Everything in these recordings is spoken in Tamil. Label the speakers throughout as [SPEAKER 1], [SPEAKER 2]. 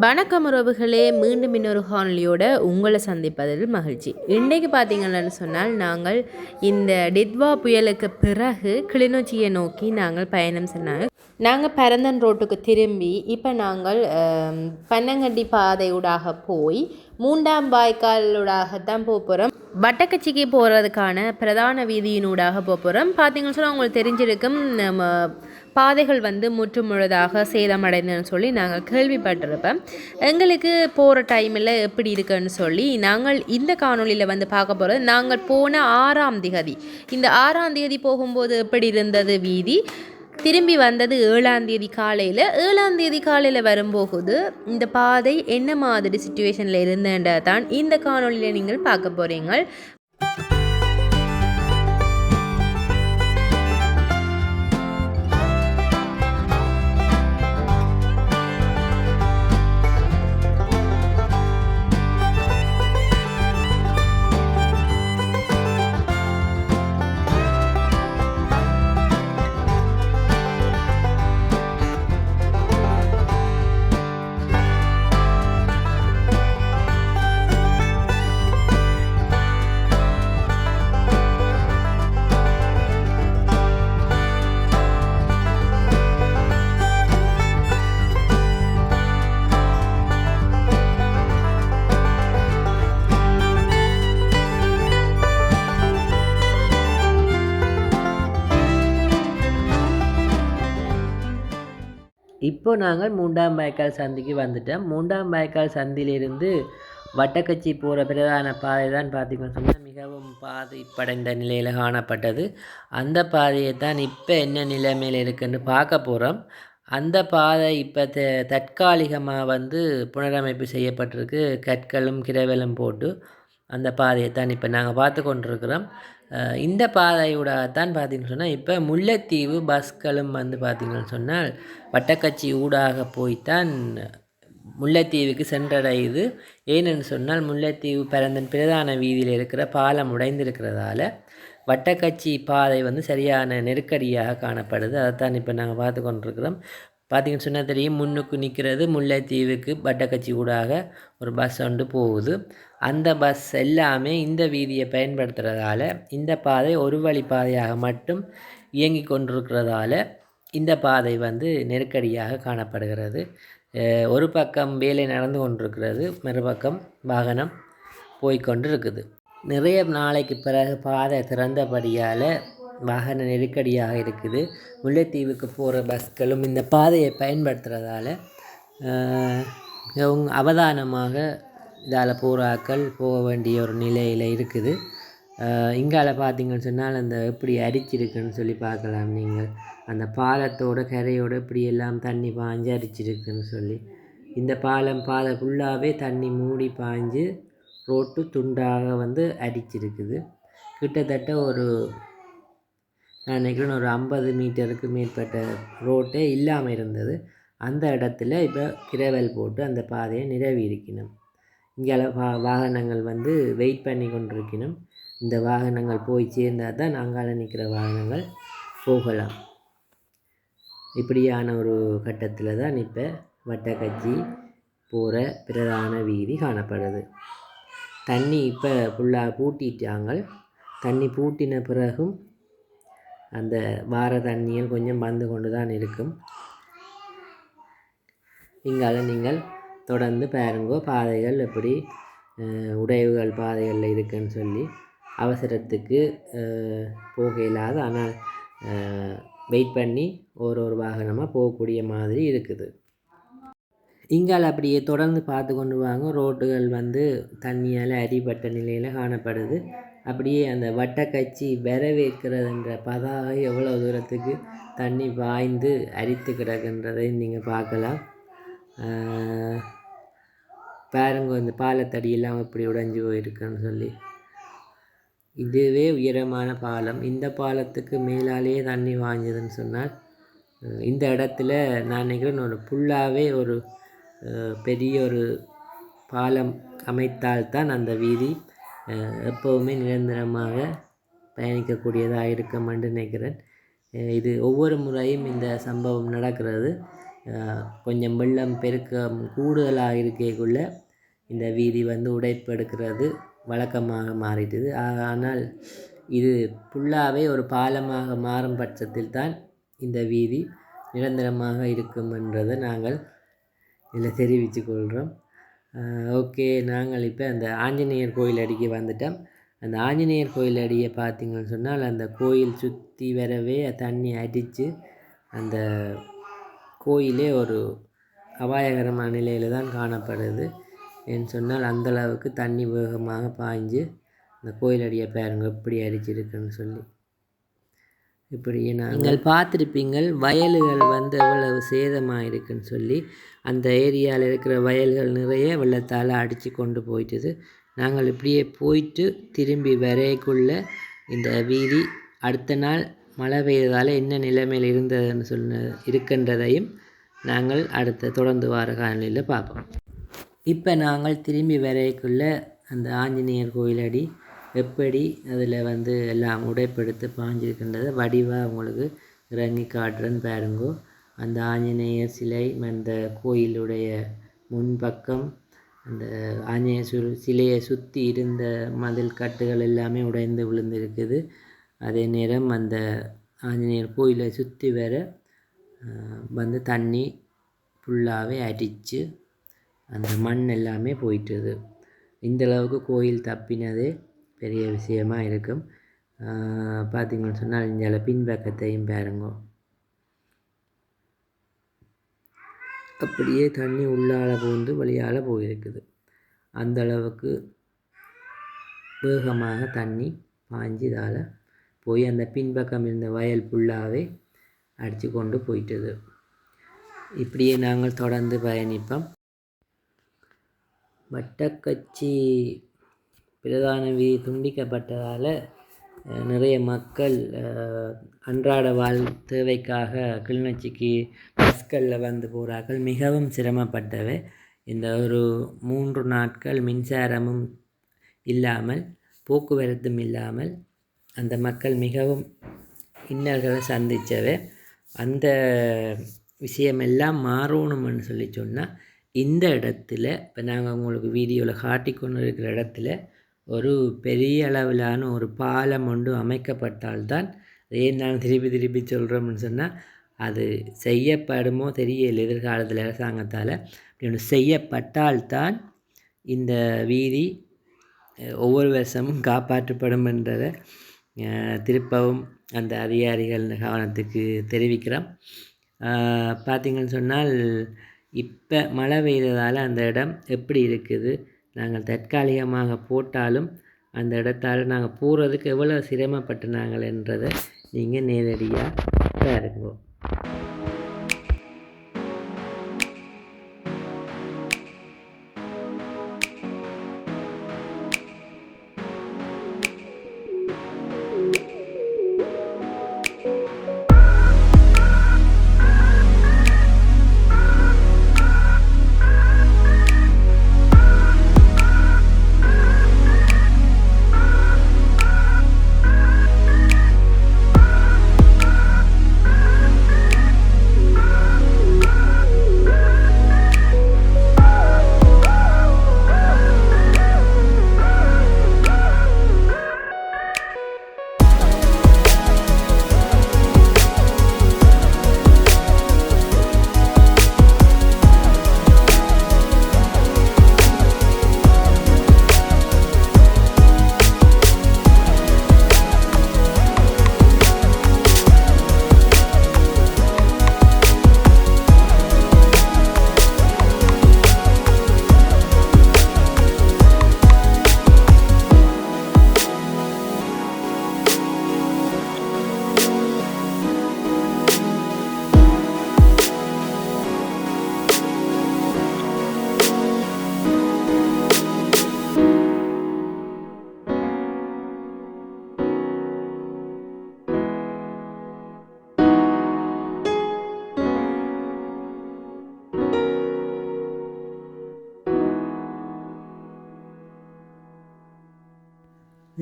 [SPEAKER 1] வணக்கம் உறவுகளே மீண்டும் இன்னொரு காணொலியோட உங்களை சந்திப்பதில் மகிழ்ச்சி. இன்றைக்கு பார்த்தீங்கன்னு சொன்னால் நாங்கள் இந்த டித்வா புயலுக்கு பிறகு கிளிநொச்சியை நோக்கி நாங்கள் பயணம் சென்னாங்க நாங்கள் பரந்தன் ரோட்டுக்கு திரும்பி இப்போ நாங்கள் பன்னங்கண்டி பாதையூடாக போய் மூண்டாம் வாய்க்காலூடாகத்தான் போக போகிறோம் வட்டக்கச்சிக்கு போகிறதுக்கான பிரதான வீதியினூடாக போக போகிறோம் பார்த்தீங்கன்னு சொன்னால் உங்களுக்கு தெரிஞ்சிருக்கும் நம்ம பாதைகள் வந்து முற்றுமுழுதாக சேதமடைந்ததுன்னு சொல்லி நாங்கள் கேள்விப்பட்டிருப்போம். எங்களுக்கு போகிற டைமில் எப்படி இருக்குன்னு சொல்லி நாங்கள் இந்த காணொளியில் வந்து பார்க்க போகிறது நாங்கள் போன ஆறாம் திகதி. இந்த ஆறாம் திகதி போகும்போது எப்படி இருந்தது வீதி? திரும்பி வந்தது ஏழாம் தேதி காலையில். ஏழாம் தேதி காலையில் வரும்போது இந்த பாதை என்ன மாதிரி சுச்சுவேஷனில் இருந்தேன்டா தான் இந்த காணொளியில் நீங்கள் பார்க்க போகிறீங்க
[SPEAKER 2] இப்போ நாங்கள் மூன்றாம் வாய்க்கால் சந்திக்கு வந்துட்டோம். மூண்டாம் வாய்க்கால் சந்தியிலிருந்து வட்டக்கச்சி போகிற பிரதான பாதை தான் பார்த்திங்கன்னு சொன்னால் மிகவும் பாதிப்படைந்த நிலையில் காணப்பட்டது. அந்த பாதையை தான் இப்போ என்ன நிலைமையில் இருக்குன்னு பார்க்க போகிறோம் அந்த பாதை இப்போ த தற்காலிகமாக வந்து புனரமைப்பு செய்யப்பட்டிருக்கு. கற்களும் கிரவலும் போட்டு அந்த பாதையை தான் இப்போ நாங்கள் பார்த்து கொண்டிருக்கிறோம். இந்த பாதையூடாகத்தான் பார்த்தீங்கன்னு சொன்னால் இப்போ முல்லைத்தீவு பஸ்களும் வந்து பார்த்தீங்கன்னு சொன்னால் வட்டக்கட்சி ஊடாக போய்த்தான் முல்லைத்தீவுக்கு சென்றடையுது. ஏனென்று சொன்னால் முல்லைத்தீவு பிறந்தன் பிரதான வீதியில் இருக்கிற பாலம் உடைந்திருக்கிறதால வட்டக்கட்சி பாதை வந்து சரியான நெருக்கடியாக காணப்படுது. அதைத்தான் இப்போ நாங்கள் பார்த்து கொண்டிருக்கிறோம். பார்த்தீங்கன்னு சொன்னால் தெரியும் முன்னுக்கு நிற்கிறது முல்லைத்தீவுக்கு வட்டக்கச்சி ஊடாக ஒரு பஸ் ஒன்று போகுது. அந்த பஸ் எல்லாமே இந்த வீதியை பயன்படுத்துகிறதால இந்த பாதை ஒரு வழி பாதையாக மட்டும் இயங்கி கொண்டிருக்கிறதால இந்த பாதை வந்து நெருக்கடியாக காணப்படுகிறது. ஒரு பக்கம் வேலை நடந்து கொண்டிருக்கிறது மறுபக்கம் வாகனம் போய்கொண்டு இருக்குது நிறைய நாளைக்கு பிறகு பாதை திறந்தபடியால் வாகன நெருக்கடியாக இருக்குது. முல்லைத்தீவுக்கு போகிற பஸ்களும் இந்த பாதையை பயன்படுத்துகிறதால மிகவும் அவதானமாக இதால் போகிறாக்கள் போக வேண்டிய ஒரு நிலையில் இருக்குது. இங்கால பார்த்தீங்கன்னு சொன்னால் அந்த எப்படி அரிச்சிருக்குன்னு சொல்லி பார்க்கலாம் நீங்கள். அந்த பாலத்தோட கரையோடு இப்படி எல்லாம் தண்ணி பாஞ்சு அரிச்சிருக்குன்னு சொல்லி. இந்த பாலம் பாதை ஃபுல்லாகவே தண்ணி மூடி பாஞ்சு ரோட்டு துண்டாக வந்து அடிச்சிருக்குது கிட்டத்தட்ட ஒரு நான் நினைக்கிறேன் ஒரு ஐம்பது மீட்டருக்கு மேற்பட்ட ரோட்டே இல்லாமல் இருந்தது. அந்த இடத்துல இப்போ கிரவல் போட்டு அந்த பாதையை நிரவி இருக்கணும் இங்கே வா வாகனங்கள் வந்து வெயிட் பண்ணி கொண்டிருக்கணும். இந்த வாகனங்கள் போய் சேர்ந்தால் தான் நாங்கள் நிற்கிற வாகனங்கள் போகலாம். இப்படியான ஒரு கட்டத்தில் தான் இப்போ வட்டக்கச்சி போகிற பிரதான வீதி காணப்படுது. தண்ணி இப்போ ஃபுல்லாக பூட்டிட்டாங்க. தண்ணி பூட்டின பிறகும் அந்த வார தண்ணியில் கொஞ்சம் வந்து கொண்டு தான் இருக்கும். இங்கால நீங்கள் தொடர்ந்து பாருங்கோ பாதைகள் எப்படி உடைவுகள் பாதைகளில் இருக்குன்னு சொல்லி. அவசரத்துக்கு போக இல்லாத ஆனால் வெயிட் பண்ணி ஒரு ஒரு வாகனமாக போகக்கூடிய மாதிரி இருக்குது. இங்கால் அப்படியே தொடர்ந்து பார்த்து கொண்டு வாங்க. ரோட்டுகள் வந்து தண்ணியால் அடிபட்ட நிலையில் காணப்படுது. அப்படியே அந்த வட்டக்கச்சி வரவேற்கிறதுன்ற பதாக எவ்வளோ தூரத்துக்கு தண்ணி பாய்ந்து அரித்து கிடக்குன்றதை நீங்கள் பார்க்கலாம். பாருங்க இந்த பாலத்தடியெல்லாம் இப்படி உடைஞ்சு போயிருக்குன்னு சொல்லி. இதுவே உயரமான பாலம். இந்த பாலத்துக்கு மேலாலேயே தண்ணி வாஞ்சதுன்னு சொன்னால் இந்த இடத்துல நான் நினைக்கிறேன் ஒரு ஃபுல்லாகவே ஒரு பெரிய ஒரு பாலம் அமைத்தால்தான் அந்த வீதி எப்போவுமே நிரந்தரமாக பயணிக்கக்கூடியதாக இருக்குமென்று நினைக்கிறேன். இது ஒவ்வொரு முறையும் இந்த சம்பவம் நடக்கிறது. கொஞ்சம் வெள்ளம் பெருக்கம் கூடுதலாக இருக்கைக்குள்ளே இந்த வீதி வந்து உடைப்பெடுக்கிறது வழக்கமாக மாறிட்டுது. ஆனால் இது ஃபுல்லாகவே ஒரு பாலமாக மாறும் பட்சத்தில் தான் இந்த வீதி நிரந்தரமாக இருக்கும் என்றதை நாங்கள் இதில் தெரிவித்து கொள்கிறோம். ஓகே. நாங்கள் இப்போ அந்த ஆஞ்சநேயர் கோயில் அடிக்க வந்துட்டோம். அந்த ஆஞ்சநேயர் கோயில் அடியை பார்த்தீங்கன்னு சொன்னால் அந்த கோயில் சுற்றி வரவே தண்ணி அடித்து அந்த கோயிலே ஒரு அபாயகரமான நிலையில் தான் காணப்படுது ஏன்னு சொன்னால் அந்த அளவுக்கு தண்ணி வேகமாக பாய்ஞ்சு அந்த கோயில் அடியை பாருங்கள் எப்படி அடிச்சிருக்குன்னு சொல்லி. இப்படியே நீங்கள் பார்த்துருப்பீங்கள் வயல்கள் வந்து எவ்வளவு சேதமாக இருக்குன்னு சொல்லி அந்த ஏரியாவில் இருக்கிற வயல்கள் நிறைய வெள்ளத்தால் அடித்து கொண்டு போயிட்டுது. நாங்கள் இப்படியே போயிட்டு திரும்பி வரைக்குள்ள இந்த வீதி அடுத்த நாள் மழை பெய்ததால் என்ன நிலைமையில் இருந்ததுன்னு சொன்ன இருக்கின்றதையும் நாங்கள் அடுத்த தொடர்ந்து வார காலநிலையில் பார்ப்போம். இப்போ நாங்கள் திரும்பி வரைக்குள்ள அந்த ஆஞ்சநேயர் கோயிலடி எப்படி அதில் வந்து எல்லாம் உடைப்படுத்த பாஞ்சிருக்கின்றதை? வடிவாக உங்களுக்கு இறங்கி காட்டுறேன்னு பாருங்கோ. அந்த ஆஞ்சநேயர் சிலை அந்த கோயிலுடைய முன்பக்கம் அந்த ஆஞ்சநேயர் சு சிலையை சுற்றி இருந்த மதில் கட்டுகள் எல்லாமே உடைந்து விழுந்திருக்குது. அதே நேரம் அந்த ஆஞ்சநேயர் கோயிலை சுற்றி வர வந்து தண்ணி ஃபுல்லாகவே அடித்து அந்த மண் எல்லாமே போயிட்டுது. இந்தளவுக்கு கோயில் தப்பினதே. பெரிய விஷயமாக இருக்கும். பார்த்தீங்கன்னு சொன்னால் இந்த பின்பக்கத்தையும் பாருங்க. அப்படியே தண்ணி உள்ளால பூந்து வெளியால் போயிருக்குது. அந்த அளவுக்கு வேகமாக தண்ணி பாய்ஞ்சு இதால் போய் அந்த பின்பக்கம் இருந்த வயல் ஃபுல்லாகவே அடித்து கொண்டு போயிட்டுது. இப்படியே நாங்கள் தொடர்ந்து பயணிப்போம். வட்டக்கச்சி பிரதான வீதி துண்டிக்கப்பட்டதால் நிறைய மக்கள் அன்றாட வாழ் தேவைக்காக கிளிநொச்சிக்கு பஸ்களில் வந்து போகிறார்கள் மிகவும் சிரமப்பட்டவை. இந்த ஒரு மூன்று நாட்கள் மின்சாரமும் இல்லாமல் போக்குவரத்தும் இல்லாமல் அந்த மக்கள் மிகவும் இன்னல்களை சந்தித்தவை. அந்த விஷயமெல்லாம் மாறணும்னு சொல்லி சொன்னால் இந்த இடத்துல இப்போ நாங்கள் உங்களுக்கு வீடியோவில் காட்டி கொண்டு இருக்கிற இடத்துல ஒரு பெரிய அளவிலான ஒரு பாலம் ஒன்று அமைக்கப்பட்டால்தான் அதே நான் திருப்பி திருப்பி சொல்கிறோம்னு சொன்னால் அது செய்யப்படுமோ தெரியல. எதிர்காலத்தில் அரசாங்கத்தால் அப்படி ஒன்று செய்யப்பட்டால்தான் இந்த வீதி ஒவ்வொரு வருஷமும் காப்பாற்றப்படும் என்றதை திருப்பவும் அந்த அதிகாரிகள் கவனத்துக்கு தெரிவிக்கிறோம். பார்த்திங்கன்னு சொன்னால் இப்போ மழை பெய்ததால் அந்த இடம் எப்படி இருக்குது? நாங்கள் தற்காலிகமாக போட்டாலும் அந்த இடத்தால் நாங்கள் போகிறதுக்கு எவ்வளோ சிரமப்பட்டு நாங்கள் என்றதை நீங்கள் நேரடியாக பாருங்க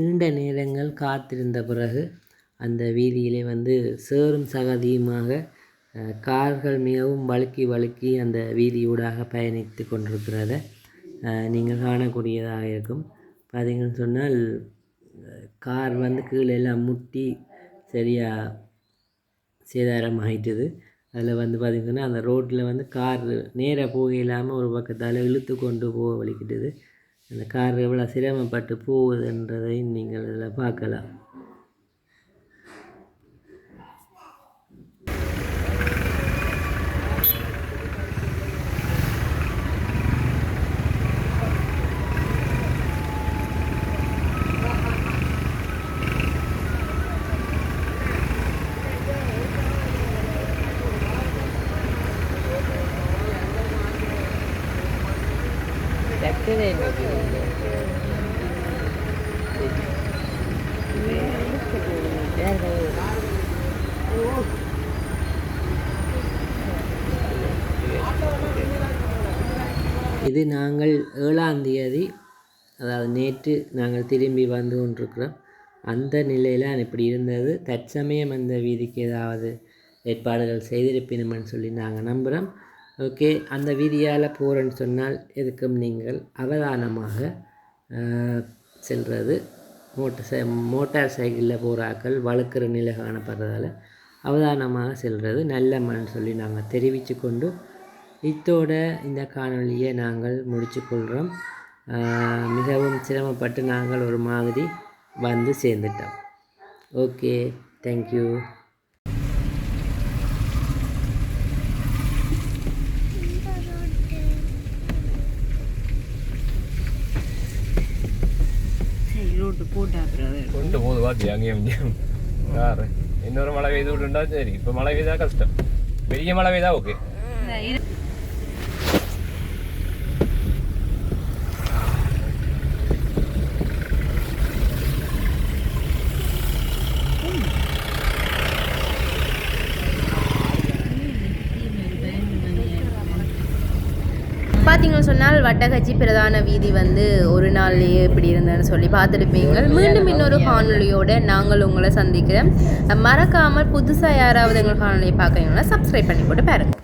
[SPEAKER 2] நீண்ட நேரங்கள் காத்திருந்த பிறகு அந்த வீதியிலே வந்து சேரும் சகதியுமாக கார்கள் மிகவும் வழுக்கி வழுக்கி அந்த வீதியூடாக பயணித்து கொண்டிருக்கிறத. நீங்கள் காணக்கூடியதாக இருக்கும். பார்த்தீங்கன்னு சொன்னால் கார் வந்து கீழே எல்லாம் முட்டி சரியாக சேதாரம் ஆகிட்டது அதில் வந்து பார்த்திங்கன்னா அந்த ரோட்டில் வந்து கார் நேராக போக இல்லாமல் ஒரு பக்கத்தால் இழுத்து கொண்டு போக வலிக்கிட்டுது அந்த கார் எவ்வளோ சிரமப்பட்டு போகுதுன்றதை நீங்கள் இதில் பார்க்கலாம். இது நாங்கள் ஏழாம் தேதி அதாவது நேற்று நாங்கள் திரும்பி வந்து கொண்டிருக்கிறோம். அந்த நிலையில் இப்படி இருந்தது. தற்சமயம் அந்த வீதிக்கு ஏதாவது ஏற்பாடுகள் செய்திருப்பினுமென்னு சொல்லி நாங்கள் நம்புகிறோம் ஓகே அந்த வீதியால் போகிறேன்னு சொன்னால் எதுக்கும் நீங்கள் அவதானமாக செல்வது மோட்டர் சை மோட்டார் சைக்கிளில் போகிறாக்கள் வழுக்கிற நிலை காணப்படுறதால அவதானமாக செல்வது நல்லமன்னு சொல்லி நாங்கள் தெரிவித்து கொண்டு இத்தோட இந்த காணொளியை நாங்கள் முடிச்சுக்கொள்கிறோம். மிகவும் சிரமப்பட்டு நாங்கள் ஒரு மாதிரி வந்து சேர்ந்துட்டோம். ஓகே தேங்க்யூ
[SPEAKER 1] ரோட்டு போட்டா
[SPEAKER 3] கொண்டு போகுது பாத்தி அங்கேயும் யாரு? இன்னொரு மழை பெய்து விட்டுண்டா சரி. இப்போ மழை பெய்தா கஷ்டம். பெரிய மழை பெய்தா ஓகே
[SPEAKER 1] பார்த்தீங்கன்னு சொன்னால் வட்டக்கச்சி பிரதான வீதி வந்து ஒரு நாள்லேயே இப்படி இருந்தேன்னு சொல்லி பார்த்துருப்பீங்க மீண்டும் இன்னொரு காணொலியோட நாங்கள் உங்களை சந்திக்கிறோம். மறக்காமல் புதுசாக யாராவது எங்கள் காணொலியை பார்க்குறீங்கன்னா சப்ஸ்கிரைப் பண்ணி போட்டு பாருங்க.